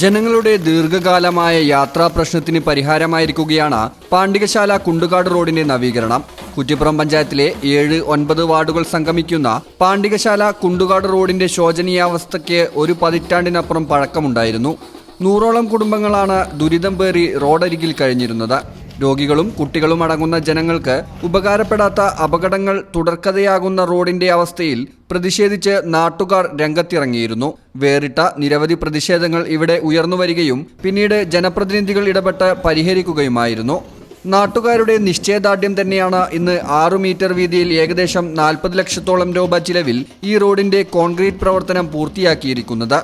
ജനങ്ങളുടെ ദീർഘകാലമായ യാത്രാ പ്രശ്നത്തിന് പരിഹാരമായിരിക്കുകയാണ് പാണ്ഡികശാല കുണ്ടുകാട് റോഡിന്റെ നവീകരണം. കുറ്റിപ്പുറം പഞ്ചായത്തിലെ ഏഴ് ഒൻപത് വാർഡുകൾ സംഗമിക്കുന്ന പാണ്ഡികശാല കുണ്ടുകാട് റോഡിന്റെ ശോചനീയാവസ്ഥയ്ക്ക് ഒരു പതിറ്റാണ്ടിനപ്പുറം പഴക്കമുണ്ടായിരുന്നു. നൂറോളം കുടുംബങ്ങളാണ് ദുരിതം പേറി റോഡരികിൽ കഴിഞ്ഞിരുന്നത്. രോഗികളും കുട്ടികളും അടങ്ങുന്ന ജനങ്ങൾക്ക് ഉപകാരപ്പെടാത്ത അപകടങ്ങൾ തുടർക്കഥയാകുന്ന റോഡിന്റെ അവസ്ഥയിൽ പ്രതിഷേധിച്ച് നാട്ടുകാർ രംഗത്തിറങ്ങിയിരുന്നു. വേറിട്ട നിരവധി പ്രതിഷേധങ്ങൾ ഇവിടെ ഉയർന്നുവരികയും പിന്നീട് ജനപ്രതിനിധികൾ ഇടപെട്ട് പരിഹരിക്കുകയുമായിരുന്നു. നാട്ടുകാരുടെ നിശ്ചയദാർഢ്യം തന്നെയാണ് ഇന്ന് ആറു മീറ്റർ വീതിയിൽ ഏകദേശം നാൽപ്പത് ലക്ഷത്തോളം രൂപ ചിലവിൽ ഈ റോഡിന്റെ കോൺക്രീറ്റ് പ്രവർത്തനം പൂർത്തിയാക്കിയിരിക്കുന്നത്.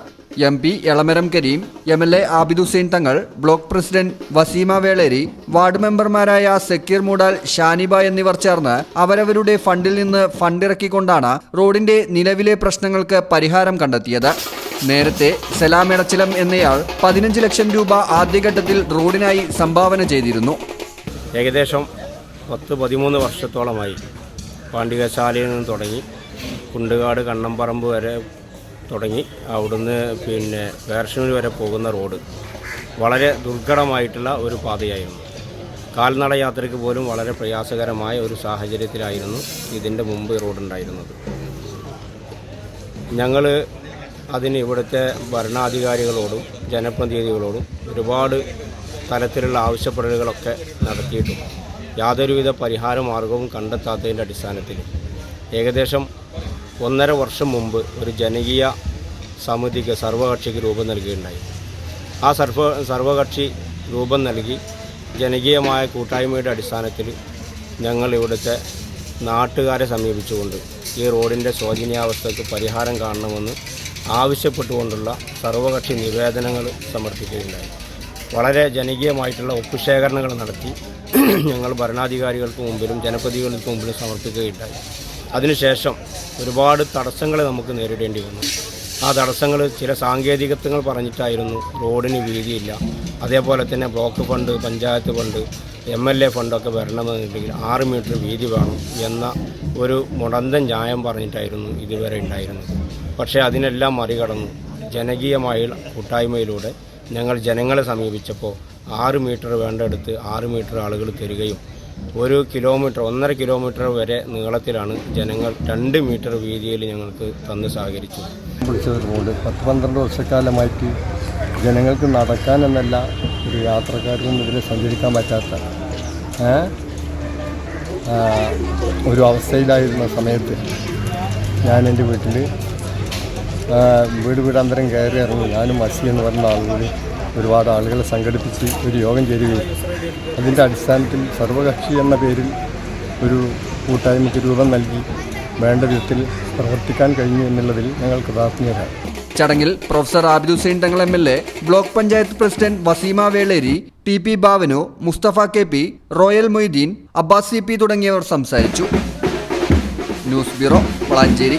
M P Elamaram Kareem M L A Abid Hussain Thangal block president Waseema Veleri ward മെമ്പർമാരായ സക്കീർ മൂടാൽ ഷാനിബ എന്നിവർ ചേർന്ന് അവരവരുടെ ഫണ്ടിൽ നിന്ന് ഫണ്ടിറക്കിക്കൊണ്ടാണ് റോഡിന്റെ നിലവിലെ പ്രശ്നങ്ങൾക്ക് പരിഹാരം കണ്ടെത്തിയത്. നേരത്തെ സലാം എന്നയാൾ പതിനഞ്ച് ലക്ഷം രൂപ ആദ്യഘട്ടത്തിൽ റോഡിനായി സംഭാവന ചെയ്തിരുന്നു. ഏകദേശം പത്ത് പതിമൂന്ന് വർഷത്തോളമായി പാണ്ഡികശാലയിൽ നിന്ന് തുടങ്ങി കുണ്ടുകാട് കണ്ണമ്പറമ്പ് വരെ തുടങ്ങി. അവിടുന്ന് പിന്നെ വേർഷനൂർ വരെ പോകുന്ന റോഡ് വളരെ ദുർഘടമായിട്ടുള്ള ഒരു പാതയായിരുന്നു. കാൽനട യാത്രയ്ക്ക് പോലും വളരെ പ്രയാസകരമായ ഒരു സാഹചര്യത്തിലായിരുന്നു ഇതിന്റെ മുമ്പ് റോഡുണ്ടായിരുന്നത്. ഞങ്ങൾ അതിന് ഇവിടുത്തെ ഭരണാധികാരികളോടും ജനപ്രതിനിധികളോടും ഒരുപാട് തലത്തിലുള്ള ആവശ്യപ്പെടലുകളൊക്കെ നടത്തിയിട്ടും യാതൊരുവിധ പരിഹാര മാർഗവും കണ്ടെത്താത്തതിന്റെ അടിസ്ഥാനത്തിൽ ഏകദേശം ഒന്നര വർഷം മുമ്പ് ഒരു ജനകീയ സമിതിക്ക് സർവകക്ഷിക്ക് രൂപം നൽകുകയുണ്ടായി. ആ സർവ സർവകക്ഷി രൂപം നൽകി ജനകീയമായ കൂട്ടായ്മയുടെ അടിസ്ഥാനത്തിൽ ഞങ്ങൾ ഇവിടുത്തെ നാട്ടുകാരെ സമീപിച്ചുകൊണ്ട് ഈ റോഡിന്റെ ശോചനീയാവസ്ഥയ്ക്ക് പരിഹാരം കാണണമെന്ന് ആവശ്യപ്പെട്ടുകൊണ്ടുള്ള സർവകക്ഷി നിവേദനങ്ങൾ സമർപ്പിക്കുകയുണ്ടായി. വളരെ ജനകീയമായിട്ടുള്ള ഒപ്പുശേഖരണങ്ങൾ നടത്തി ഞങ്ങൾ ഭരണാധികാരികൾക്ക് മുമ്പിലും ജനപ്രതിനിധികൾക്ക് മുമ്പിലും സമർപ്പിക്കുകയുണ്ടായി. അതിനുശേഷം ഒരുപാട് തടസ്സങ്ങൾ നമുക്ക് നേരിടേണ്ടി വന്നു. ആ തടസ്സങ്ങൾ ചില സാങ്കേതികത്വങ്ങൾ പറഞ്ഞിട്ടായിരുന്നു റോഡിന് വീതിയില്ല. അതേപോലെ തന്നെ block fund panchayat fund M L A ഫണ്ടൊക്കെ വരണമെന്നുണ്ടെങ്കിൽ ആറ് മീറ്റർ വീതി വേണം എന്ന ഒരു മുടന്തൻ ന്യായം പറഞ്ഞിട്ടായിരുന്നു ഇതുവരെ ഉണ്ടായിരുന്നത്. പക്ഷേ അതിനെല്ലാം മറികടന്നു. ജനകീയമായ കൂട്ടായ്മയിലൂടെ ഞങ്ങൾ ജനങ്ങളെ സമീപിച്ചപ്പോൾ ആറ് മീറ്റർ വേണ്ടെടുത്ത് ആറ് മീറ്റർ ആളുകൾ തരികയും ഒരു കിലോമീറ്റർ ഒന്നര കിലോമീറ്റർ വരെ നീളത്തിലാണ് ജനങ്ങൾ രണ്ട് മീറ്റർ വീതിയിൽ ഞങ്ങൾക്ക് തന്ന് സഹകരിച്ചു. പിടിച്ച ഒരു റോഡ്. പത്ത് പന്ത്രണ്ട് വർഷക്കാലമായിട്ട് ജനങ്ങൾക്ക് നടക്കാൻ എന്നല്ല ഒരു യാത്രക്കാർക്കും ഇതിൽ സഞ്ചരിക്കാൻ പറ്റാത്ത ഒരു അവസ്ഥയിലായിരുന്ന സമയത്ത് ഞാൻ എന്റെ വീട്ടിൽ വീട് വീടാന്തരം കയറി ഇറങ്ങി. ഞാനും മസി എന്ന് പറഞ്ഞ ആളുകൾ ഒരുപാട് ആളുകളെ സംഘടിപ്പിച്ച് ഒരു യോഗം ചേരുകയും അതിന്റെ അടിസ്ഥാനത്തിൽ സർവകക്ഷി എന്ന പേരിൽ ഒരു കൂട്ടായ്മയ്ക്ക് രൂപം നൽകി വേണ്ട വിധത്തിൽ പ്രവർത്തിക്കാൻ കഴിഞ്ഞു എന്നുള്ളതിൽ ഞങ്ങൾ കൃതാജ്ഞരാണ്. ചടങ്ങിൽ professor Abid Hussain Thangal M L A block panchayat president Waseema Veleri T P ബാവനു Musthafa K P Royal Moideen Abbas C P തുടങ്ങിയവർ സംസാരിച്ചു. News bureau Valanchery.